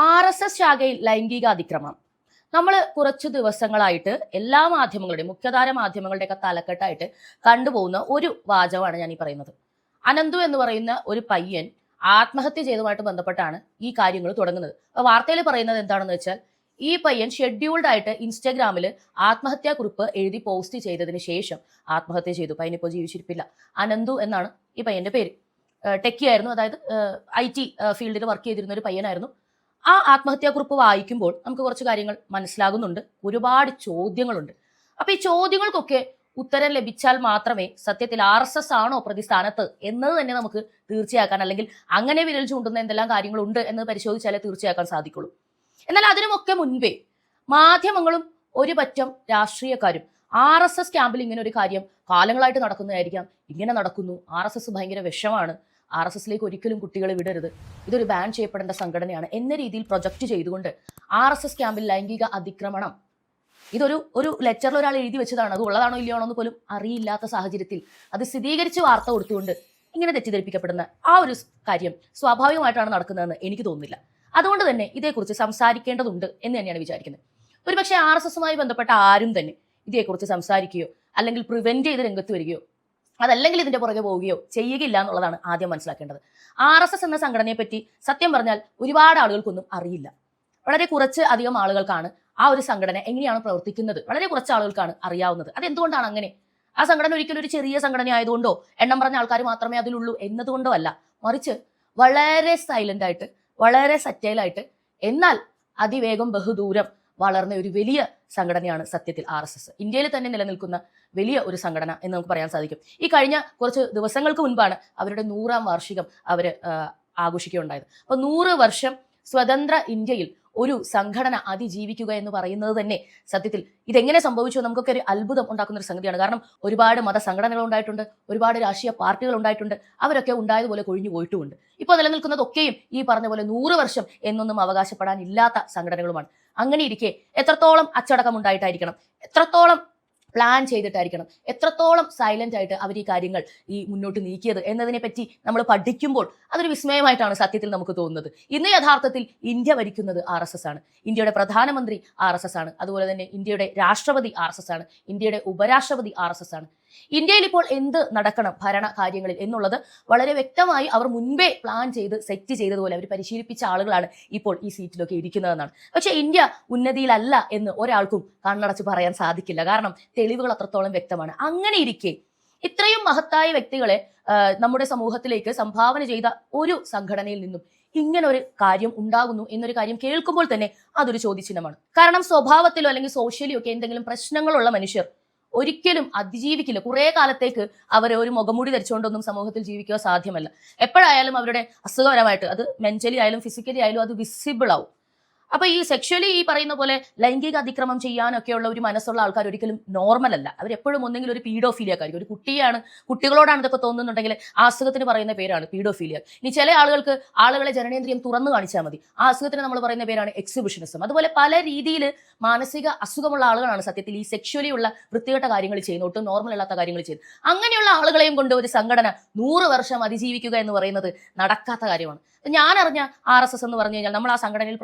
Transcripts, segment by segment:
R S S ശാഖയിൽ ലൈംഗിക അതിക്രമം നമ്മൾ കുറച്ച് ദിവസങ്ങളായിട്ട് എല്ലാ മാധ്യമങ്ങളുടെയും മുഖ്യധാര മാധ്യമങ്ങളുടെയൊക്കെ തലക്കെട്ടായിട്ട് കണ്ടുപോകുന്ന ഒരു വാചകമാണ് ഞാൻ ഈ പറയുന്നത്. അനന്തു എന്ന് പറയുന്ന ഒരു പയ്യൻ ആത്മഹത്യ ചെയ്തതുമായിട്ട് ബന്ധപ്പെട്ടാണ് ഈ കാര്യങ്ങൾ തുടങ്ങുന്നത്. അപ്പോൾ വാർത്തയിൽ പറയുന്നത് എന്താണെന്ന് വെച്ചാൽ ഈ പയ്യൻ ഷെഡ്യൂൾഡ് ആയിട്ട് ഇൻസ്റ്റാഗ്രാമിൽ ആത്മഹത്യാ കുറിപ്പ് എഴുതി പോസ്റ്റ് ചെയ്തതിന് ശേഷം ആത്മഹത്യ ചെയ്തു. പയ്യനിപ്പോൾ ജീവിച്ചിരിപ്പില്ല. അനന്തു എന്നാണ് ഈ പയ്യന്റെ പേര്. ടെക്കി ആയിരുന്നു അതായത് ഐ ടി ഫീൽഡിൽ വർക്ക് ചെയ്തിരുന്ന ഒരു പയ്യനായിരുന്നു. ആ ആത്മഹത്യാക്കുറിപ്പ് വായിക്കുമ്പോൾ നമുക്ക് കുറച്ച് കാര്യങ്ങൾ മനസ്സിലാകുന്നുണ്ട്. ഒരുപാട് ചോദ്യങ്ങളുണ്ട്. അപ്പൊ ഈ ചോദ്യങ്ങൾക്കൊക്കെ ഉത്തരം ലഭിച്ചാൽ മാത്രമേ സത്യത്തിൽ ആർ എസ് എസ് ആണോ പ്രതിസ്ഥാനത്ത് എന്നത് തന്നെ നമുക്ക് തീർച്ചയാക്കാൻ അല്ലെങ്കിൽ അങ്ങനെ വിരൽ ചൂണ്ടുന്ന എന്തെല്ലാം കാര്യങ്ങളുണ്ട് എന്ന് പരിശോധിച്ചാലേ തീർച്ചയാക്കാൻ സാധിക്കുള്ളൂ. എന്നാൽ അതിനുമൊക്കെ മുൻപേ മാധ്യമങ്ങളും ഒരു പറ്റം രാഷ്ട്രീയക്കാരും ആർ എസ് എസ് ക്യാമ്പിൽ ഇങ്ങനെ ഒരു കാര്യം കാലങ്ങളായിട്ട് നടക്കുന്നതായിരിക്കാം. ഇങ്ങനെ നടക്കുന്നു. ആർ എസ് എസ് ഭയങ്കര വിഷമാണ്. ആർ എസ് എസിലേക്ക് ഒരിക്കലും കുട്ടികളെ വിടരുത്. ഇതൊരു ബാൻ ചെയ്യപ്പെടേണ്ട സംഘടനയാണ്. എന്ന രീതിയിൽ പ്രൊജക്റ്റ് ചെയ്തുകൊണ്ട് ആർ എസ് എസ് ക്യാമ്പിൽ ലൈംഗിക അതിക്രമണം. ഇതൊരു ഒരു ലെറ്ററിൽ ഒരാൾ എഴുതി വെച്ചതാണ്. അത് ഉള്ളതാണോ ഇല്ലയോ എന്ന് പോലും അറിയില്ലാത്ത സാഹചര്യത്തിൽ അത് സ്ഥിരീകരിച്ച് വാർത്ത കൊടുത്തുകൊണ്ട് ഇങ്ങനെ തെറ്റിദ്ധരിപ്പിക്കപ്പെടുന്ന ആ ഒരു കാര്യം സ്വാഭാവികമായിട്ടാണ് നടക്കുന്നതെന്ന് എനിക്ക് തോന്നുന്നില്ല. അതുകൊണ്ട് തന്നെ ഇതേക്കുറിച്ച് സംസാരിക്കേണ്ടതുണ്ട് എന്ന് തന്നെയാണ് വിചാരിക്കുന്നത്. ഒരുപക്ഷെ ആർ എസ് എസുമായി ബന്ധപ്പെട്ട ആരും തന്നെ ഇതേക്കുറിച്ച് സംസാരിക്കുകയോ അല്ലെങ്കിൽ പ്രിവെന്റ് ചെയ്ത് രംഗത്ത് വരികയോ അതല്ലെങ്കിൽ ഇതിന്റെ പുറകെ പോവുകയോ ചെയ്യുകയില്ല എന്നുള്ളതാണ് ആദ്യം മനസ്സിലാക്കേണ്ടത്. ആർ എസ് എസ് എന്ന സംഘടനയെ പറ്റി സത്യം പറഞ്ഞാൽ ഒരുപാട് ആളുകൾക്കൊന്നും അറിയില്ല. വളരെ കുറച്ച് അധികം ആളുകൾക്കാണ് ആ ഒരു സംഘടന എങ്ങനെയാണ് പ്രവർത്തിക്കുന്നത്. വളരെ കുറച്ച് ആളുകൾക്കാണ് അറിയാവുന്നത്. അത് എന്തുകൊണ്ടാണ് അങ്ങനെ? ആ സംഘടന ഒരിക്കലും ഒരു ചെറിയ സംഘടന ആയതുകൊണ്ടോ എണ്ണം പറഞ്ഞ ആൾക്കാർ മാത്രമേ അതിലുള്ളൂ എന്നതുകൊണ്ടോ അല്ല. മറിച്ച് വളരെ സൈലന്റ് ആയിട്ട് വളരെ സറ്റൈലായിട്ട് എന്നാൽ അതിവേഗം ബഹുദൂരം വളർന്ന ഒരു വലിയ സംഘടനയാണ് സത്യത്തിൽ ആർ എസ് എസ്. ഇന്ത്യയിൽ തന്നെ നിലനിൽക്കുന്ന വലിയ ഒരു സംഘടന എന്ന് നമുക്ക് പറയാൻ സാധിക്കും. ഈ കഴിഞ്ഞ കുറച്ച് ദിവസങ്ങൾക്ക് മുൻപാണ് അവരുടെ നൂറാം വാർഷികം അവർ ആഘോഷിക്കുകയുണ്ടായത്. അപ്പോൾ നൂറ് വർഷം സ്വതന്ത്ര ഇന്ത്യയിൽ ഒരു സംഘടന അതിജീവിക്കുക എന്ന് പറയുന്നത് തന്നെ സത്യത്തിൽ ഇതെങ്ങനെ സംഭവിച്ചു നമുക്കൊക്കെ ഒരു അത്ഭുതം ഉണ്ടാക്കുന്ന ഒരു സംഗതിയാണ്. കാരണം ഒരുപാട് മത സംഘടനകൾ ഉണ്ടായിട്ടുണ്ട് ഒരുപാട് രാഷ്ട്രീയ പാർട്ടികൾ ഉണ്ടായിട്ടുണ്ട് അവരൊക്കെ ഉണ്ടായതുപോലെ കൊഴിഞ്ഞു പോയിട്ടുമുണ്ട്. ഇപ്പോൾ നിലനിൽക്കുന്നതൊക്കെയും ഈ പറഞ്ഞ പോലെ നൂറ് വർഷം എന്നൊന്നും അവകാശപ്പെടാനില്ലാത്ത സംഘടനകളുമാണ്. അങ്ങനെ ഇരിക്കെ എത്രത്തോളം അച്ചടക്കം ഉണ്ടായിട്ടായിരിക്കണം എത്രത്തോളം പ്ലാൻ ചെയ്തിട്ടായിരിക്കണം? എത്രത്തോളം സൈലന്റ് ആയിട്ട് അവർ ഈ കാര്യങ്ങൾ ഈ മുന്നോട്ട് നീക്കിയത് എന്നതിനെ പറ്റി നമ്മൾ പഠിക്കുമ്പോൾ അതൊരു വിസ്മയമായിട്ടാണ് സത്യത്തിൽ നമുക്ക് തോന്നുന്നത്. ഇന്ന് യഥാർത്ഥത്തിൽ ഇന്ത്യ ഭരിക്കുന്നത് ആർ എസ് എസ് ആണ്. ഇന്ത്യയുടെ പ്രധാനമന്ത്രി ആർ എസ് എസ് ആണ്. അതുപോലെ തന്നെ ഇന്ത്യയുടെ രാഷ്ട്രപതി ആർ എസ് എസ് ആണ്. ഇന്ത്യയുടെ ഉപരാഷ്ട്രപതി ആർ എസ് എസ് ആണ്. ഇന്ത്യയിൽ ഇപ്പോൾ എന്ത് നടക്കണം ഭരണ കാര്യങ്ങളിൽ എന്നുള്ളത് വളരെ വ്യക്തമായി അവർ മുൻപേ പ്ലാൻ ചെയ്ത് സെറ്റ് ചെയ്തതുപോലെ അവർ പരിശീലിപ്പിച്ച ആളുകളാണ് ഇപ്പോൾ ഈ സീറ്റിലൊക്കെ ഇരിക്കുന്നതെന്നാണ്. പക്ഷേ ഇന്ത്യ ഉന്നതിയിലല്ല എന്ന് ഒരാൾക്കും കണ്ണടച്ച് പറയാൻ സാധിക്കില്ല. കാരണം തെളിവുകൾ അത്രത്തോളം വ്യക്തമാണ്. അങ്ങനെ ഇരിക്കെ ഇത്രയും മഹത്തായ വ്യക്തികളെ നമ്മുടെ സമൂഹത്തിലേക്ക് സംഭാവന ചെയ്ത ഒരു സംഘടനയിൽ നിന്നും ഇങ്ങനെ ഒരു കാര്യം ഉണ്ടാകുന്നു എന്നൊരു കാര്യം കേൾക്കുമ്പോൾ തന്നെ അതൊരു ചോദ്യചിഹ്നമാണ്. കാരണം സ്വഭാവത്തിലോ അല്ലെങ്കിൽ സോഷ്യലിയോ ഒക്കെ എന്തെങ്കിലും പ്രശ്നങ്ങളുള്ള മനുഷ്യർ ഒരിക്കലും അതിജീവിക്കില്ല. കുറേ കാലത്തേക്ക് അവർ ഒരു മുഖംമൂടി ധരിച്ചുകൊണ്ടൊന്നും സമൂഹത്തിൽ ജീവിക്കുക സാധ്യമല്ല. എപ്പോഴായാലും അവരുടെ അസുഖപരമായിട്ട് അത് മെന്റലി ആയാലും ഫിസിക്കലി ആയാലും അത് വിസിബിൾ ആവും. അപ്പൊ ഈ സെക്ഷലി ഈ പറയുന്ന പോലെ ലൈംഗിക അതിക്രമം ചെയ്യാനൊക്കെയുള്ള ഒരു മനസ്സുള്ള ആൾക്കാർ ഒരിക്കലും നോർമൽ അല്ല. അവരെപ്പോഴും ഒന്നെങ്കിലും ഒരു പീഡോഫീലിയ പീഡോഫീലിയക്കായിരിക്കും ഒരു കുട്ടിയാണ് കുട്ടികളോടാണ് ഇതൊക്കെ തോന്നുന്നുണ്ടെങ്കിൽ ആ അസുഖത്തിന് പറയുന്ന പേരാണ് പീഡോഫീലിയ ഇനി ചില ആളുകൾക്ക് ആളുകളെ ജനനേന്ദ്രിയം തുറന്നു കാണിച്ചാൽ മതി. ആ അസുഖത്തിന് നമ്മൾ പറയുന്ന പേരാണ് എക്സിബിഷനിസം അതുപോലെ പല രീതിയിൽ മാനസിക അസുഖമുള്ള ആളുകളാണ് സത്യത്തിൽ ഈ സെക്ഷലി ഉള്ള വൃത്തികെട്ട കാര്യങ്ങൾ ചെയ്യുന്നത്. ഒട്ടും നോർമൽ അല്ലാത്ത കാര്യങ്ങൾ ചെയ്യുന്നത്. അങ്ങനെയുള്ള ആളുകളെയും കൊണ്ട് ഒരു സംഘടന നൂറ് വർഷം അതിജീവിക്കുക എന്ന് പറയുന്നത് നടക്കാത്ത കാര്യമാണ്. ഞാൻ അറിഞ്ഞ ആർ എസ് എസ് എന്ന് പറഞ്ഞു കഴിഞ്ഞാൽ നമ്മൾ ആ സംഘടനയിൽ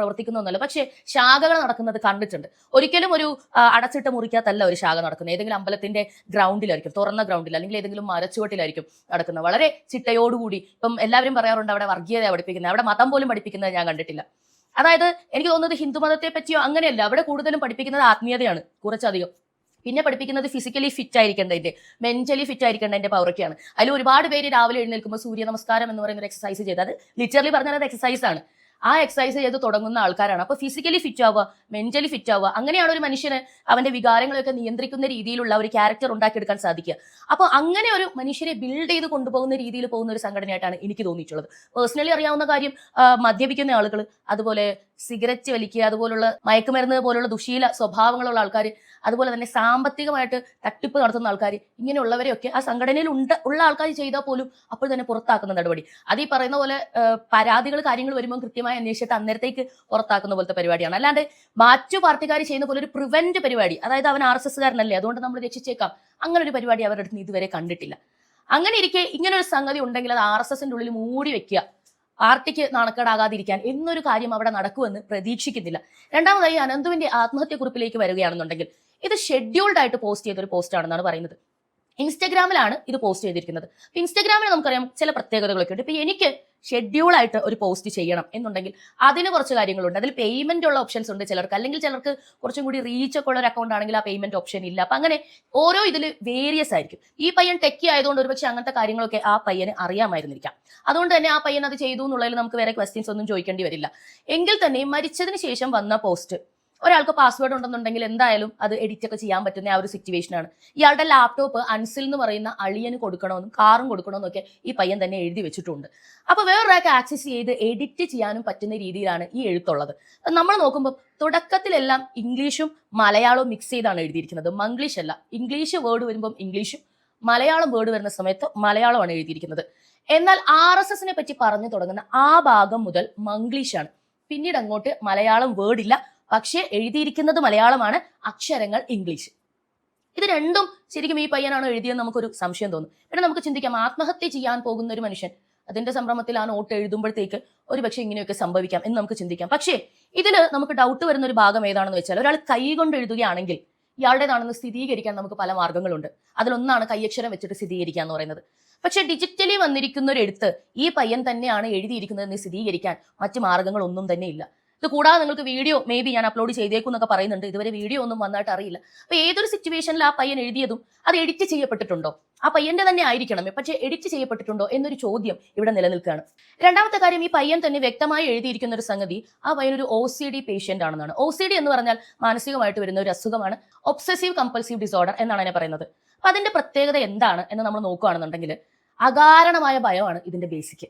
പ്രവർത്തിക്കുന്നൊന്നുമല്ല പക്ഷേ ശാഖകൾ നടക്കുന്നത് കണ്ടിട്ടുണ്ട്. ഒരിക്കലും ഒരു അടച്ചിട്ട് മുറിക്കകത്തല്ല ഒരു ശാഖ നടക്കുന്നത്. ഏതെങ്കിലും അമ്പലത്തിന്റെ ഗ്രൗണ്ടിലായിരിക്കും തുറന്ന ഗ്രൗണ്ടിൽ അല്ലെങ്കിൽ ഏതെങ്കിലും മരച്ചുവട്ടിലായിരിക്കും നടക്കുന്നത്. വളരെ ചിട്ടയോടുകൂടി ഇപ്പം എല്ലാവരും പറയാറുണ്ട് അവിടെ വർഗീയത പഠിപ്പിക്കുന്നത്. അവിടെ മതം പോലും പഠിപ്പിക്കുന്നത് ഞാൻ കണ്ടിട്ടില്ല. അതായത് എനിക്ക് തോന്നുന്നത് ഹിന്ദുമതത്തെ പറ്റിയോ അങ്ങനെയല്ല. അവിടെ കൂടുതലും പഠിപ്പിക്കുന്നത് ആത്മീയതയാണ് കുറച്ചധികം. പിന്നെ പഠിപ്പിക്കുന്നത് ഫിസിക്കലി ഫിറ്റ് ആയിരിക്കേണ്ടതിന്റെ മെന്റലി ഫിറ്റ് ആയിരിക്കേണ്ടതിന്റെ പവറൊക്കെയാണ് അതിൽ ഒരുപാട് പേര് രാവിലെ എഴുന്നേൽക്കുമ്പോൾ സൂര്യ നമസ്കാരം എന്ന് പറയുന്ന ഒരു എക്സസൈസ് ചെയ്ത് അത് ലിറ്ററലി പറഞ്ഞാൽ അത് എക്സസൈസ് ആണ്. ആ എക്സസൈസ് ചെയ്ത് തുടങ്ങുന്ന ആൾക്കാരാണ്. അപ്പോൾ ഫിസിക്കലി ഫിറ്റ് ആവുക മെന്റലി ഫിറ്റ് ആവുക അങ്ങനെയാണ് ഒരു മനുഷ്യന് അവന്റെ വികാരങ്ങളൊക്കെ നിയന്ത്രിക്കുന്ന രീതിയിലുള്ള ഒരു ക്യാരക്ടർ ഉണ്ടാക്കിയെടുക്കാൻ സാധിക്കുക. അപ്പോൾ അങ്ങനെ ഒരു മനുഷ്യരെ ബിൽഡ് ചെയ്ത് കൊണ്ടുപോകുന്ന രീതിയിൽ പോകുന്ന ഒരു സംഘടനയായിട്ടാണ് എനിക്ക് തോന്നിയിട്ടുള്ളത്. പേഴ്സണലി അറിയാവുന്ന കാര്യം മദ്യപിക്കുന്ന ആളുകൾ അതുപോലെ സിഗരറ്റ് വലിക്കുക അതുപോലുള്ള മയക്കുമരുന്ന് പോലുള്ള ദുശീല സ്വഭാവങ്ങളുള്ള ആൾക്കാർ അതുപോലെ തന്നെ സാമ്പത്തികമായിട്ട് തട്ടിപ്പ് നടത്തുന്ന ആൾക്കാർ ഇങ്ങനെയുള്ളവരെയൊക്കെ ആ സംഘടനയിൽ ഉണ്ട് ഉള്ള ആൾക്കാർ ചെയ്താൽ പോലും അപ്പോൾ തന്നെ പുറത്താക്കുന്ന നടപടി. അത് ഈ പറയുന്ന പോലെ പരാതികൾ കാര്യങ്ങൾ വരുമ്പോൾ കൃത്യമായി അന്വേഷിച്ചിട്ട് അന്നേരത്തേക്ക് പുറത്താക്കുന്ന പോലത്തെ പരിപാടിയാണ്. അല്ലാണ്ട് മാറ്റു പാർട്ടിക്കാർ ചെയ്യുന്ന പോലെ ഒരു പ്രിവെന്റ് പരിപാടി അതായത് അവൻ ആർ എസ് എസ്സുകാരനല്ലേ അതുകൊണ്ട് നമ്മൾ രക്ഷിച്ചേക്കാം അങ്ങനെ ഒരു പരിപാടി അവരുടെ അടുത്ത് ഇതുവരെ കണ്ടിട്ടില്ല. അങ്ങനെ ഇരിക്കെ ഇങ്ങനെ ഒരു സംഗതി ഉണ്ടെങ്കിൽ അത് ആർ എസ് എസിന്റെ ഉള്ളിൽ മൂടി വെക്കുക. പാർട്ടിക്ക് നാണക്കേടാകാതിരിക്കാൻ എന്നൊരു കാര്യം അവിടെ നടക്കുമെന്ന് പ്രതീക്ഷിക്കുന്നില്ല. രണ്ടാമതായി അനന്തുവിന്റെ ആത്മഹത്യക്കുറിപ്പിലേക്ക് വരികയാണെന്നുണ്ടെങ്കിൽ ഇത് ഷെഡ്യൂൾഡ് ആയിട്ട് പോസ്റ്റ് ചെയ്ത ഒരു പോസ്റ്റ് ആണെന്നാണ് പറയുന്നത്. ഇൻസ്റ്റഗ്രാമിലാണ് ഇത് പോസ്റ്റ് ചെയ്തിരിക്കുന്നത്. അപ്പൊ ഇൻസ്റ്റഗ്രാമിൽ നമുക്കറിയാം ചില പ്രത്യേകതകളൊക്കെ ഉണ്ട്. ഇപ്പൊ എനിക്ക് ഷെഡ്യൂൾ ആയിട്ട് ഒരു പോസ്റ്റ് ചെയ്യണം എന്നുണ്ടെങ്കിൽ അതിന് കുറച്ച് കാര്യങ്ങളുണ്ട്. അതിൽ പേയ്മെന്റ് ഉള്ള ഓപ്ഷൻസ് ഉണ്ട് ചിലർക്ക്. അല്ലെങ്കിൽ ചിലർക്ക് കുറച്ചും കൂടി റീച്ച് ഒക്കെ ഉള്ള ഒരു അക്കൗണ്ട് ആണെങ്കിൽ ആ പേയ്മെന്റ് ഓപ്ഷൻ ഇല്ല. അപ്പൊ അങ്ങനെ ഓരോ ഇതിൽ വേരിയസ് ആയിരിക്കും. ഈ പയ്യൻ ടെക്കി ആയതുകൊണ്ട് ഒരുപക്ഷെ അങ്ങനത്തെ കാര്യങ്ങളൊക്കെ ആ പയ്യന് അറിയാമായിരുന്നിരിക്കാം. അതുകൊണ്ട് തന്നെ ആ പയ്യൻ അത് ചെയ്തു എന്നുള്ളതിൽ നമുക്ക് വേറെ ക്വസ്റ്റ്യൻസ് ഒന്നും ചോദിക്കേണ്ടി വരില്ല. എങ്കിൽ തന്നെ മരിച്ചതിന് ശേഷം വന്ന പോസ്റ്റ് ഒരാൾക്ക് പാസ്വേഡ് ഉണ്ടെന്നുണ്ടെങ്കിൽ എന്തായാലും അത് എഡിറ്റ് ഒക്കെ ചെയ്യാൻ പറ്റുന്ന ആ ഒരു സിറ്റുവേഷൻ ആണ്. ഇയാളുടെ ലാപ്ടോപ്പ് അൻസിൽ എന്ന് പറയുന്ന അളിയന് കൊടുക്കണമെന്നും കാറും കൊടുക്കണമെന്നും ഒക്കെ ഈ പയ്യൻ തന്നെ എഴുതി വെച്ചിട്ടുണ്ട്. അപ്പൊ വേറൊരാൾക്ക് ആക്സസ് ചെയ്ത് എഡിറ്റ് ചെയ്യാനും പറ്റുന്ന രീതിയിലാണ് ഈ എഴുത്തുള്ളത്. നമ്മൾ നോക്കുമ്പോൾ തുടക്കത്തിലെല്ലാം ഇംഗ്ലീഷും മലയാളവും മിക്സ് ചെയ്താണ് എഴുതിയിരിക്കുന്നത്. മംഗ്ലീഷ് അല്ല ഇംഗ്ലീഷ് വേർഡ് വരുമ്പം ഇംഗ്ലീഷും മലയാളം വേർഡ് വരുന്ന സമയത്ത് മലയാളമാണ് എഴുതിയിരിക്കുന്നത്. എന്നാൽ ആർ എസ് എസിനെ പറ്റി പറഞ്ഞു തുടങ്ങുന്ന ആ ഭാഗം മുതൽ മംഗ്ലീഷാണ്. പിന്നീട് അങ്ങോട്ട് മലയാളം വേർഡില്ല പക്ഷേ എഴുതിയിരിക്കുന്നത് മലയാളമാണ് അക്ഷരങ്ങൾ ഇംഗ്ലീഷ്. ഇത് രണ്ടും ശരിക്കും ഈ പയ്യനാണോ എഴുതിയെന്ന് നമുക്കൊരു സംശയം തോന്നും. പിന്നെ നമുക്ക് ചിന്തിക്കാം. ആത്മഹത്യ ചെയ്യാൻ പോകുന്ന ഒരു മനുഷ്യൻ അതിന്റെ സംഭ്രമത്തിൽ ആ നോട്ട് എഴുതുമ്പോഴത്തേക്ക് ഒരു പക്ഷേ ഇങ്ങനെയൊക്കെ സംഭവിക്കാം എന്ന് നമുക്ക് ചിന്തിക്കാം. പക്ഷേ ഇതിൽ നമുക്ക് ഡൗട്ട് വരുന്ന ഒരു ഭാഗം ഏതാണെന്ന് വെച്ചാൽ ഒരാൾ കൈ കൊണ്ട് എഴുതുകയാണെങ്കിൽ ഇയാളുടേതാണെന്ന് സ്ഥിരീകരിക്കാൻ നമുക്ക് പല മാർഗങ്ങളുണ്ട്. അതിലൊന്നാണ് കൈയക്ഷരം വെച്ചിട്ട് സ്ഥിരീകരിക്കുക എന്ന് പറയുന്നത്. പക്ഷെ ഡിജിറ്റലി വന്നിരിക്കുന്ന ഒരു എഴുത്ത് ഈ പയ്യൻ തന്നെയാണ് എഴുതിയിരിക്കുന്നതെന്ന് സ്ഥിരീകരിക്കാൻ മറ്റു മാർഗങ്ങളൊന്നും തന്നെ ഇല്ല. ഇത് കൂടാതെ നിങ്ങൾക്ക് വീഡിയോ മേ ബി ഞാൻ അപ്ലോഡ് ചെയ്തേക്കും എന്നൊക്കെ പറയുന്നുണ്ട്. ഇതുവരെ വീഡിയോ ഒന്നും വന്നായിട്ട് അറിയില്ല. അപ്പോൾ ഏതൊരു സിറ്റുവേഷനിൽ ആ പയ്യൻ എഴുതിയതും അത് എഡിറ്റ് ചെയ്യപ്പെട്ടിട്ടുണ്ടോ? ആ പയ്യന്റെ തന്നെ ആയിരിക്കണം പക്ഷേ എഡിറ്റ് ചെയ്യപ്പെട്ടിട്ടുണ്ടോ എന്നൊരു ചോദ്യം ഇവിടെ നിലനിൽക്കുകയാണ്. രണ്ടാമത്തെ കാര്യം ഈ പയ്യൻ തന്നെ വ്യക്തമായി എഴുതിയിരിക്കുന്ന ഒരു സംഗതി ആ പയ്യൻ ഒരു ഒ സി ഡി പേഷ്യന്റ് ആണെന്നാണ്. ഒ സി ഡി എന്ന് പറഞ്ഞാൽ മാനസികമായിട്ട് വരുന്ന ഒരു അസുഖമാണ്. ഒബ്സസീവ് കമ്പൾസീവ് ഡിസോർഡർ എന്നാണ് അതിനെ പറയുന്നത്. അപ്പൊ അതിന്റെ പ്രത്യേകത എന്താണ് എന്ന് നമ്മൾ നോക്കുകയാണെന്നുണ്ടെങ്കിൽ അകാരണമായ ഭയമാണ് ഇതിന്റെ ബേസിക്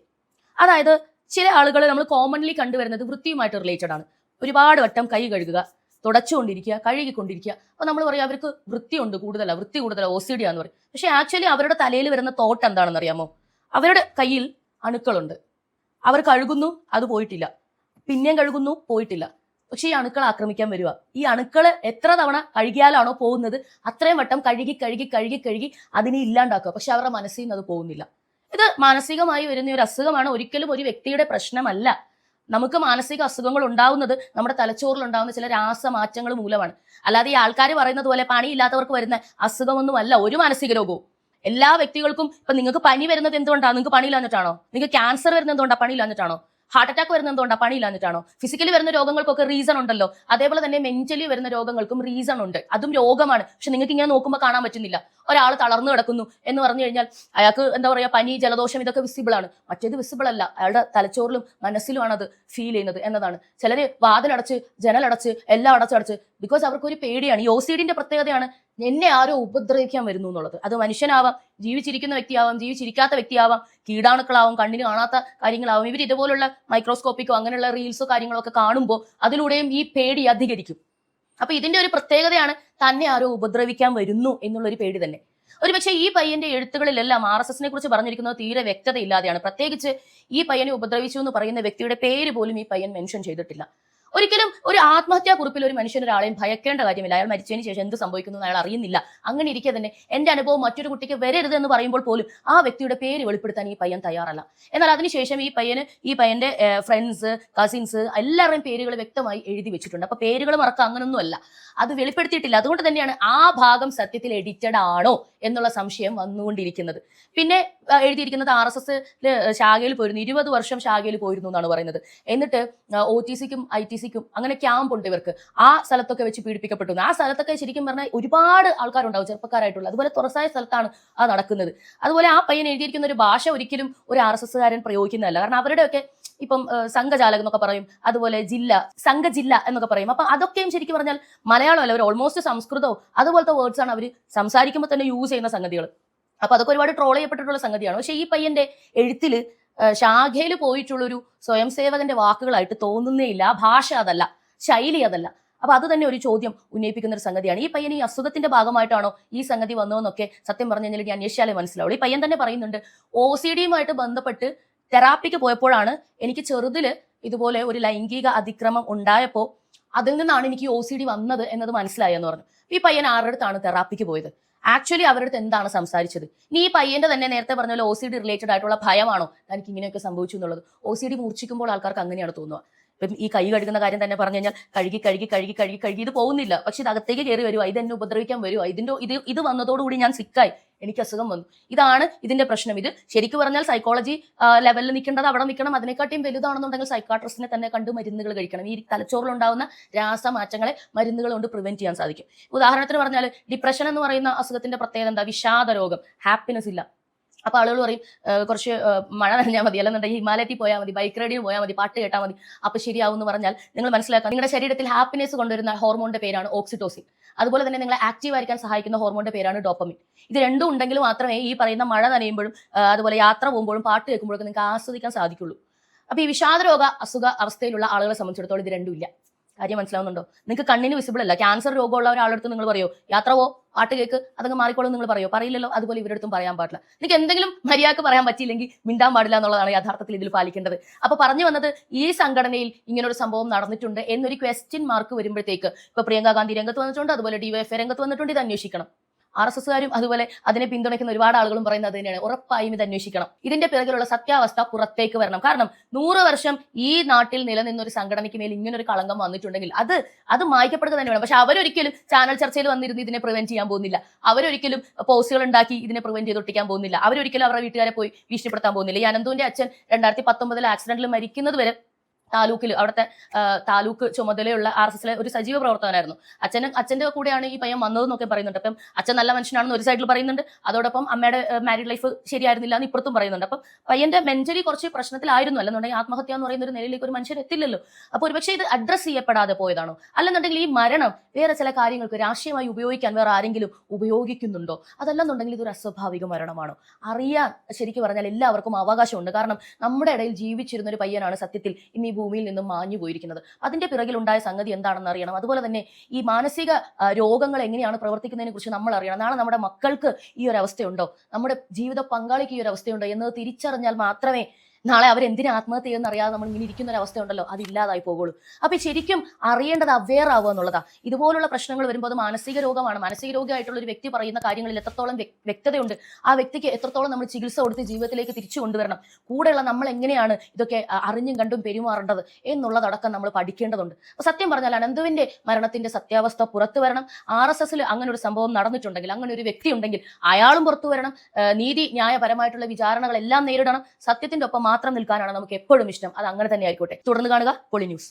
അതായത് ചില ആളുകൾ നമ്മൾ കോമൺലി കണ്ടുവരുന്നത് വൃത്തിയുമായിട്ട് റിലേറ്റഡ് ആണ്. ഒരുപാട് വട്ടം കൈ കഴുകുക തുടച്ചുകൊണ്ടിരിക്കുക കഴുകിക്കൊണ്ടിരിക്കുക. അപ്പോൾ നമ്മൾ പറയും അവർക്ക് വൃത്തിയുണ്ട് കൂടുതലാണ് വൃത്തി കൂടുതലാണ് ഒ സി ഡി പറയും. പക്ഷേ ആക്ച്വലി അവരുടെ തലയിൽ വരുന്ന തോട്ട് എന്താണെന്ന് അറിയാമോ? അവരുടെ കയ്യിൽ അണുക്കളുണ്ട്. അവർ കഴുകുന്നു അത് പോയിട്ടില്ല. പിന്നെയും കഴുകുന്നു പോയിട്ടില്ല. പക്ഷേ ഈ അണുക്കൾ ആക്രമിക്കാൻ വരിക ഈ അണുക്കൾ എത്ര തവണ കഴുകിയാലാണോ പോകുന്നത് അത്രയും വട്ടം കഴുകി കഴുകി കഴുകി കഴുകി അതിനെ ഇല്ലാണ്ടാക്കുക. പക്ഷെ അവരുടെ മനസ്സിൽ നിന്ന് അത് പോകുന്നില്ല. ഇത് മാനസികമായി വരുന്ന ഒരു അസുഖമാണ് ഒരിക്കലും ഒരു വ്യക്തിയുടെ പ്രശ്നമല്ല. നമുക്ക് മാനസിക അസുഖങ്ങൾ ഉണ്ടാവുന്നത് നമ്മുടെ തലച്ചോറിൽ ഉണ്ടാകുന്ന ചില രാസമാറ്റങ്ങൾ മൂലമാണ്. അല്ലാതെ ഈ ആൾക്കാർ പറയുന്നത് പോലെ പണിയില്ലാത്തവർക്ക് വരുന്ന അസുഖമൊന്നുമല്ല ഒരു മാനസിക രോഗവും. എല്ലാ വ്യക്തികൾക്കും ഇപ്പൊ നിങ്ങൾക്ക് പനി വരുന്നത് എന്തുകൊണ്ടാണ് നിങ്ങൾക്ക് പണിയില്ലാഞ്ഞിട്ടാണോ? നിങ്ങൾക്ക് ക്യാൻസർ വരുന്നത് എന്തുകൊണ്ടാണ് പണിയില്ലാഞ്ഞിട്ടാണോ? ഹാർട്ട് അറ്റാക്ക് വരുന്നത് എന്തുകൊണ്ടാണ് പണിയില്ലാഞ്ഞിട്ടാണോ ഫിസിക്കലി വരുന്ന രോഗങ്ങൾക്കൊക്കെ റീസൺ ഉണ്ടല്ലോ. അതേപോലെ തന്നെ മെന്റലി വരുന്ന രോഗങ്ങൾക്കും റീസൺ ഉണ്ട്. അതും രോഗമാണ്. പക്ഷെ നിങ്ങൾക്ക് ഇങ്ങനെ നോക്കുമ്പോൾ കാണാൻ പറ്റുന്നില്ല. ഒരാൾ തളർന്നു കിടക്കുന്നു എന്ന് പറഞ്ഞു കഴിഞ്ഞാൽ അയാൾക്ക് എന്താ പറയുക പനി ജലദോഷം ഇതൊക്കെ വിസിബിൾ ആണ്. മറ്റേത് വിസിബിൾ അല്ല. അയാളുടെ തലച്ചോറിലും മനസ്സിലുമാണ് അത് ഫീൽ ചെയ്യുന്നത് എന്നതാണ്. ചിലര് വാതിലടച്ച് ജനലടച്ച് എല്ലാം അടച്ചടച്ച്. ബിക്കോസ് അവർക്കൊരു പേടിയാണ്. ഈ ഓസിഡിന്റെ പ്രത്യേകതയാണ് എന്നെ ആരോ ഉപദ്രവിക്കാൻ വരുന്നു എന്നുള്ളത്. അത് മനുഷ്യനാവാം ജീവിച്ചിരിക്കുന്ന വ്യക്തിയാവാം ജീവിച്ചിരിക്കാത്ത വ്യക്തിയാവാം കീടാണുക്കളാവും കണ്ണിന് കാണാത്ത കാര്യങ്ങളാവും. ഇവർ ഇതുപോലുള്ള മൈക്രോസ്കോപ്പിക്കോ അങ്ങനെയുള്ള റീൽസോ കാര്യങ്ങളോ ഒക്കെ കാണുമ്പോൾ അതിലൂടെയും ഈ പേടി അധികരിക്കും. അപ്പൊ ഇതിന്റെ ഒരു പ്രത്യേകതയാണ് തന്നെ ആരോ ഉപദ്രവിക്കാൻ വരുന്നു എന്നുള്ള ഒരു പേടി തന്നെ. ഒരുപക്ഷെ ഈ പയ്യന്റെ എഴുത്തുകളിലെല്ലാം ആർ എസ് എസിനെ കുറിച്ച് പറഞ്ഞിരിക്കുന്നത് തീരെ വ്യക്തതയില്ലാതെയാണ്. പ്രത്യേകിച്ച് ഈ പയ്യനെ ഉപദ്രവിച്ചു എന്ന് പറയുന്ന വ്യക്തിയുടെ പേര് പോലും ഈ പയ്യൻ മെൻഷൻ ചെയ്തിട്ടില്ല. ഒരിക്കലും ഒരു ആത്മഹത്യാ കുറിപ്പിൽ ഒരു മനുഷ്യൻ ഒരാളെയും ഭയക്കേണ്ട കാര്യമില്ല. അയാൾ മരിച്ചതിന് ശേഷം എന്ത് സംഭവിക്കുന്നു അയാൾ അറിയുന്നില്ല. അങ്ങനെ ഇരിക്കെ തന്നെ എന്റെ അനുഭവം മറ്റൊരു കുട്ടിക്ക് വരരുത് എന്ന് പറയുമ്പോൾ പോലും ആ വ്യക്തിയുടെ പേര് വെളിപ്പെടുത്താൻ ഈ പയ്യൻ തയ്യാറല്ല. എന്നാൽ അതിനുശേഷം ഈ പയ്യന് ഈ പയ്യന്റെ ഫ്രണ്ട്സ് കസിൻസ് എല്ലാവരുടെയും പേരുകൾ വ്യക്തമായി എഴുതി വെച്ചിട്ടുണ്ട്. അപ്പൊ പേരുകൾ മറക്കുക അങ്ങനൊന്നുമല്ല അത് വെളിപ്പെടുത്തിയിട്ടില്ല. അതുകൊണ്ട് തന്നെയാണ് ആ ഭാഗം സത്യത്തിൽ എഡിറ്റഡ് ആണോ എന്നുള്ള സംശയം വന്നുകൊണ്ടിരിക്കുന്നത്. പിന്നെ എഴുതിയിരിക്കുന്നത് ആർ എസ് എസ് ശാഖയിൽ പോയിരുന്നു. ഇരുപത് വർഷം ശാഖയിൽ പോയിരുന്നു എന്നാണ് പറയുന്നത്. എന്നിട്ട് ഒ ടി സിക്കും ഐ ടി സിക്കും അങ്ങനെ ക്യാമ്പ് ഉണ്ട് ഇവർക്ക്. ആ സ്ഥലത്തൊക്കെ വെച്ച് പീഡിപ്പിക്കപ്പെട്ടു ആ സ്ഥലത്തൊക്കെ ശരിക്കും പറഞ്ഞാൽ ഒരുപാട് ആൾക്കാരുണ്ടാവും ചെറുപ്പക്കാരായിട്ടുള്ള. അതുപോലെ തുറസായ സ്ഥലത്താണ് അത് നടക്കുന്നത്. അതുപോലെ ആ പയ്യൻ എഴുതിയിരിക്കുന്ന ഒരു ഭാഷ ഒരിക്കലും ഒരു ആർ എസ് എസ്സുകാരൻ പ്രയോഗിക്കുന്നതല്ല. കാരണം അവരുടെയൊക്കെ ഇപ്പം സംഘചാലകം എന്നൊക്കെ പറയും. അതുപോലെ ജില്ല സംഘജില്ല എന്നൊക്കെ പറയും. അപ്പൊ അതൊക്കെയും ശരിക്കും പറഞ്ഞാൽ മലയാളം അല്ല അവർ ഓൾമോസ്റ്റ് സംസ്കൃതവും അതുപോലത്തെ വേർഡ്സ് ആണ് അവർ സംസാരിക്കുമ്പോൾ തന്നെ യൂസ് ചെയ്യുന്ന സംഗതികൾ അപ്പൊ അതൊക്കെ ഒരുപാട് ട്രോൾ ചെയ്യപ്പെട്ടിട്ടുള്ള സംഗതിയാണ്. പക്ഷെ ഈ പയ്യന്റെ എഴുത്തിൽ ശാഖയിൽ പോയിട്ടുള്ളൊരു സ്വയം സേവകന്റെ വാക്കുകളായിട്ട് തോന്നുന്നേ ഇല്ല ഭാഷ അതല്ല ശൈലി അതല്ല. അപ്പൊ അത് തന്നെ ഒരു ചോദ്യം ഉന്നയിപ്പിക്കുന്ന ഒരു സംഗതിയാണ്. ഈ പയ്യൻ ഈ അസുഖത്തിന്റെ ഭാഗമായിട്ടാണോ ഈ സംഗതി വന്നതെന്നൊക്കെ സത്യം പറഞ്ഞു കഴിഞ്ഞാൽ ഞാൻ അന്വേഷിച്ചാലേ മനസ്സിലാവുള്ളൂ. ഈ പയ്യൻ തന്നെ പറയുന്നുണ്ട് ഒ സി ഡിയുമായിട്ട് ബന്ധപ്പെട്ട് തെറാപ്പിക്ക് പോയപ്പോഴാണ് എനിക്ക് ചെറുതിൽ ഇതുപോലെ ഒരു ലൈംഗിക അതിക്രമം ഉണ്ടായപ്പോൾ അതിൽ നിന്നാണ് എനിക്ക് ഒ സി ഡി വന്നത് എന്നത് മനസ്സിലായെന്ന് പറഞ്ഞു. ഈ പയ്യൻ ആരുടെ അടുത്താണ് തെറാപ്പിക്ക് പോയത്? ആക്ച്വലി അവരുടെ അടുത്ത് എന്താണ് സംസാരിച്ചത്? നീ ഈ പയ്യന്റെ തന്നെ നേരത്തെ പറഞ്ഞ പോലെ ഒ സി ഡി റിലേറ്റഡ് ആയിട്ടുള്ള ഭയമാണോ? തനിക്ക് ഇങ്ങനെയൊക്കെ സംഭവിച്ചു എന്നുള്ളത്. ഒ സി ഡി മൂർച്ഛിക്കുമ്പോൾ ആൾക്കാർക്ക് അങ്ങനെയാണ് തോന്നുക. ഇപ്പം ഈ കൈ കഴുകുന്ന കാര്യം തന്നെ പറഞ്ഞു കഴിഞ്ഞാൽ കഴുകി കഴുകി കഴുകി കഴുകി കഴുകി ഇത് പോകുന്നില്ല. പക്ഷെ ഇത് അകത്തേക്ക് കയറി വരുമോ ഇത് എന്നെ ഉപദ്രവിക്കാൻ വരുമോ ഇതിന്റെ ഇത് ഇത് വന്നതോടുകൂടി ഞാൻ സിക്കായി എനിക്ക് അസുഖം വന്നു. ഇതാണ് ഇതിന്റെ പ്രശ്നം. ഇത് ശരിക്കും പറഞ്ഞാൽ സൈക്കോളജി ലെവലിൽ നിൽക്കേണ്ടത് അവിടെ നിൽക്കണം. അതിനെക്കാട്ടിയും വലുതാണെന്നുണ്ടെങ്കിൽ സൈക്കാട്രിസ്റ്റിനെ തന്നെ കണ്ട് മരുന്നുകൾ കഴിക്കണം. ഈ തലച്ചോറിലുണ്ടാവുന്ന രാസമാറ്റങ്ങളെ മരുന്നുകൾ കൊണ്ട് പ്രിവെന്റ് ചെയ്യാൻ സാധിക്കും. ഉദാഹരണത്തിന് പറഞ്ഞാൽ ഡിപ്രഷൻ എന്ന് പറയുന്ന അസുഖത്തിന്റെ പ്രത്യേകത എന്താ? വിഷാദ രോഗം. ഹാപ്പിനെസ് ഇല്ല. അപ്പൊ ആളുകൾ പറയും കുറച്ച് മഴ നനഞ്ഞാൽ മതി. അല്ലെന്നുണ്ടെങ്കിൽ ഹിമാലയത്തിൽ പോയാൽ മതി ബൈക്ക് റൈഡിന് പോയാൽ മതി പാട്ട് കേട്ടാൽ മതി. അപ്പൊ ശരിയാവും എന്ന് പറഞ്ഞാൽ നിങ്ങൾ മനസ്സിലാക്കുക നിങ്ങളുടെ ശരീരത്തിൽ ഹാപ്പിനെസ് കൊണ്ടുവരുന്ന ഹോർമോണിന്റെ പേരാണ് ഓക്സിറ്റോസിൻ അതുപോലെ തന്നെ നിങ്ങളെ ആക്റ്റീവ് ആയിരിക്കാൻ സഹായിക്കുന്ന ഹോർമോണിന്റെ പേരാണ് ഡോപ്പമിൻ ഇത് രണ്ടും ഉണ്ടെങ്കിൽ മാത്രമേ ഈ പറയുന്ന മഴ നനയുമ്പോഴും അതുപോലെ യാത്ര പോകുമ്പോഴും പാട്ട് കേൾക്കുമ്പോഴൊക്കെ നിങ്ങൾക്ക് ആസ്വദിക്കാൻ സാധിക്കുള്ളൂ. അപ്പോൾ ഈ വിഷാദരോഗ അസുഖ അവസ്ഥയിലുള്ള ആളുകളെ സംബന്ധിച്ചിടത്തോളം ഇത് രണ്ടും ഇല്ല. കാര്യം മനസ്സിലാവുന്നുണ്ടോ? നിങ്ങൾക്ക് കണ്ണിന് വിസിബിൾ അല്ല. ക്യാൻസർ രോഗമുള്ള ഒരാളെടുത്ത് നിങ്ങൾ പറയോ യാത്ര പോ പാട്ട് കേക്ക്? അതൊക്കെ മാറിക്കോളും നിങ്ങൾ പറയോ? പറയില്ലല്ലോ. അതുപോലെ ഇവരുടെ അടുത്തും പറയാൻ പാടില്ല. നിങ്ങൾക്ക് എന്തെങ്കിലും മര്യാദയ്ക്ക് പറയാൻ പറ്റിയില്ലെങ്കിൽ മിണ്ടാൻ പാടില്ല എന്നുള്ളതാണ് യഥാർത്ഥത്തിൽ ഇതിൽ പാലിക്കേണ്ടത്. അപ്പൊ പറഞ്ഞു വന്നത് ഈ സംഘടനയിൽ ഇങ്ങനെ ഒരു സംഭവം നടന്നിട്ടുണ്ട് എന്നൊരു ക്വസ്റ്റ്യൻ മാർക്ക് വരുമ്പോഴത്തേക്ക് ഇപ്പൊ പ്രിയങ്ക ഗാന്ധി രംഗത്ത് വന്നിട്ടുണ്ട് അതുപോലെ ഡിവൈഎഫ് രംഗത്ത് വന്നിട്ടുണ്ട് ഇത് അന്വേഷിക്കണം. ആർ എസ് എസ്സുകാരും അതുപോലെ അതിനെ പിന്തുണയ്ക്കുന്ന ഒരുപാട് ആളുകളും പറയുന്നത് തന്നെയാണ്. ഉറപ്പായും ഇത് അന്വേഷിക്കണം. ഇതിന്റെ പിറകിലുള്ള സത്യാവസ്ഥ പുറത്തേക്ക് വരണം. കാരണം നൂറ് വർഷം ഈ നാട്ടിൽ നിലനിന്ന ഒരു സംഘടനയ്ക്ക് മേൽ ഇങ്ങനൊരു കളങ്കം വന്നിട്ടുണ്ടെങ്കിൽ അത് അത് മായ്ക്കപ്പെടുക തന്നെ വേണം. പക്ഷെ അവരൊരിക്കലും ചാനൽ ചർച്ചയിൽ വന്നിരുന്ന് ഇതിനെ പ്രിവെന്റ് ചെയ്യാൻ പോകുന്നില്ല. അവരൊരിക്കലും പോസ്റ്റുകൾ ഉണ്ടാക്കി ഇതിനെ പ്രിവെന്റ് ചെയ്ത് ഒട്ടിക്കാൻ പോകുന്നില്ല. അവരൊരിക്കലും അവരുടെ വീട്ടുകാരെ പോയി ഭീഷണിപ്പെടുത്താൻ പോകുന്നില്ല. ഈ അനന്തുവിന്റെ അച്ഛൻ രണ്ടായിരത്തി പത്തൊമ്പതിൽ ആക്സിഡന്റിൽ മരിക്കുന്നത് വരെ താലൂക്കിൽ അവിടുത്തെ താലൂക്ക് ചുമതലയുള്ള ആർ എസ് എസിലെ ഒരു സജീവ പ്രവർത്തകനായിരുന്നു. അച്ഛൻ അച്ഛന്റെ കൂടെയാണ് ഈ പയ്യൻ വന്നതെന്നൊക്കെ പറയുന്നുണ്ട്. അപ്പം അച്ഛൻ നല്ല മനുഷ്യനാണെന്ന് ഒരു സൈഡിൽ പറയുന്നുണ്ട്. അതോടൊപ്പം അമ്മയുടെ മാരീഡ് ലൈഫ് ശരിയായിരുന്നില്ല എന്ന് ഇപ്പുറത്തും പറയുന്നുണ്ട്. അപ്പം പയ്യന്റെ മെന്റലി കുറച്ച് പ്രശ്നത്തിലായിരുന്നു. അല്ലെന്നുണ്ടെങ്കിൽ ആത്മഹത്യ എന്ന് പറയുന്ന ഒരു നിലയിലേക്ക് ഒരു മനുഷ്യൻ എത്തില്ലല്ലോ. അപ്പോൾ ഒരുപക്ഷെ ഇത് അഡ്രസ് ചെയ്യപ്പെടാതെ പോയതാണോ? അല്ലെന്നുണ്ടെങ്കിൽ ഈ മരണം വേറെ ചില കാര്യങ്ങൾക്ക് രാഷ്ട്രീയമായി ഉപയോഗിക്കാൻ വേറെ ആരെങ്കിലും ഉപയോഗിക്കുന്നുണ്ടോ? അതല്ലെന്നുണ്ടെങ്കിൽ ഇതൊരു അസ്വാഭാവിക മരണമാണോ? അറിയാൻ ശരിക്കും പറഞ്ഞാൽ എല്ലാവർക്കും അവകാശമുണ്ട്. കാരണം നമ്മുടെ ഇടയിൽ ജീവിച്ചിരുന്ന ഒരു പയ്യനാണ് സത്യത്തിൽ ഇന്ന് ഈ ഭൂമിയിൽ നിന്നും മാഞ്ഞു പോയിരിക്കുന്നത്. അതിന്റെ പിറകിലുണ്ടായ സംഗതി എന്താണെന്ന് അറിയണം. അതുപോലെ തന്നെ ഈ മാനസിക രോഗങ്ങൾ എങ്ങനെയാണ് പ്രവർത്തിക്കുന്നതിനെ കുറിച്ച് നമ്മൾ അറിയണം. നാളെ നമ്മുടെ മക്കൾക്ക് ഈ ഒരു അവസ്ഥയുണ്ടോ? നമ്മുടെ ജീവിത പങ്കാളിക്ക് ഈ ഒരു അവസ്ഥയുണ്ടോ? എന്നത് തിരിച്ചറിഞ്ഞാൽ മാത്രമേ നാളെ അവർ എന്തിനാ ആത്മഹത്യ ചെയ്യുമെന്ന് അറിയാതെ നമ്മൾ ഇങ്ങനെ ഇരിക്കുന്ന ഒരു അവസ്ഥ ഉണ്ടല്ലോ അത് ഇല്ലാതായി പോകുള്ളൂ. അപ്പൊ ശരിക്കും അറിയേണ്ടത് അവെയർ ആവുക എന്നുള്ളതാ. ഇതുപോലുള്ള പ്രശ്നങ്ങൾ വരുമ്പോൾ അത് മാനസിക രോഗമാണ്. മാനസിക രോഗമായിട്ടുള്ള ഒരു വ്യക്തി പറയുന്ന കാര്യങ്ങളിൽ എത്രത്തോളം വ്യക്തതയുണ്ട്. ആ വ്യക്തിക്ക് എത്രത്തോളം നമ്മൾ ചികിത്സ കൊടുത്ത് ജീവിതത്തിലേക്ക് തിരിച്ചു കൊണ്ടുവരണം. കൂടെയുള്ള നമ്മൾ എങ്ങനെയാണ് ഇതൊക്കെ അറിഞ്ഞും കണ്ടും പെരുമാറേണ്ടത് എന്നുള്ളതടക്കം നമ്മൾ പഠിക്കേണ്ടതുണ്ട്. അപ്പൊ സത്യം പറഞ്ഞാൽ അനന്തുവിന്റെ മരണത്തിന്റെ സത്യാവസ്ഥ പുറത്തു വരണം. ആർ എസ് എസിൽ അങ്ങനെ ഒരു സംഭവം നടന്നിട്ടുണ്ടെങ്കിൽ അങ്ങനെ ഒരു വ്യക്തി ഉണ്ടെങ്കിൽ അയാളും പുറത്തു വരണം. നീതി ന്യായപരമായിട്ടുള്ള വിചാരണകളെല്ലാം നേരിടണം. സത്യത്തിന്റെ ഒപ്പം മാത്രം നിൽക്കാനാണ് നമുക്ക് എപ്പോഴും ഇഷ്ടം. അത് അങ്ങനെ തന്നെ ആയിക്കോട്ടെ. തുടർന്ന് കാണുക പൊളി ന്യൂസ്.